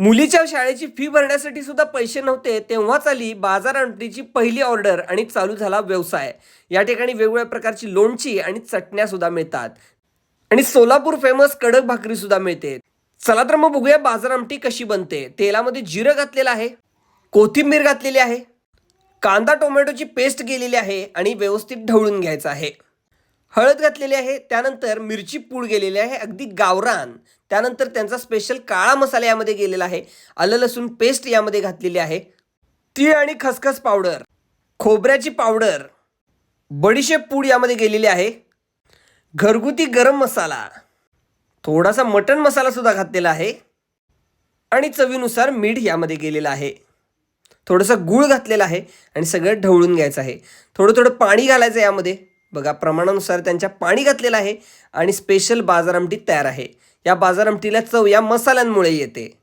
मुलीच्या शाळेची फी भरण्यासाठी सुद्धा पैसे नव्हते तेव्हाच आली बाजार आमटीची पहिली ऑर्डर आणि चालू झाला व्यवसाय. या ठिकाणी वेगवेगळ्या प्रकारची लोणची आणि चटण्या सुद्धा मिळतात. आणि सोलापूर फेमस कडक भाकरी सुद्धा मिळते. चला तर मग बघूया बाजार आमटी कशी बनते. तेलामध्ये जिरं घातलेलं आहे. कोथिंबीर घातलेली आहे. कांदा टोमॅटोची पेस्ट केलेली आहे आणि व्यवस्थित ढवळून घ्यायचं आहे. हळद घातलेली आहे त्यानंतर मिरची पूड गेलेली आहे अगदी गावरान. त्यानंतर त्यांचा स्पेशल काळा मसाला यामध्ये गेलेला आहे. आलं लसूण पेस्ट यामध्ये घातलेली आहे. तीळ आणि खसखस पावडर खोबऱ्याची पावडर बडीशेप पूड यामध्ये गेलेली आहे. घरगुती गरम मसाला. थोडासा मटण मसालासुद्धा घातलेला आहे. आणि चवीनुसार मीठ यामध्ये गेलेलं आहे. थोडंसं गूळ घातलेलं आहे आणि सगळं ढवळून घ्यायचं आहे. थोडं थोडं पाणी घालायचं यामध्ये. बघा प्रमाणानुसार त्यांच्या पाणी घातलेलं आहे आणि स्पेशल बाजार आमटी तयार आहे. या बाजार आमटीला चव या मसाल्यांमुळे येते.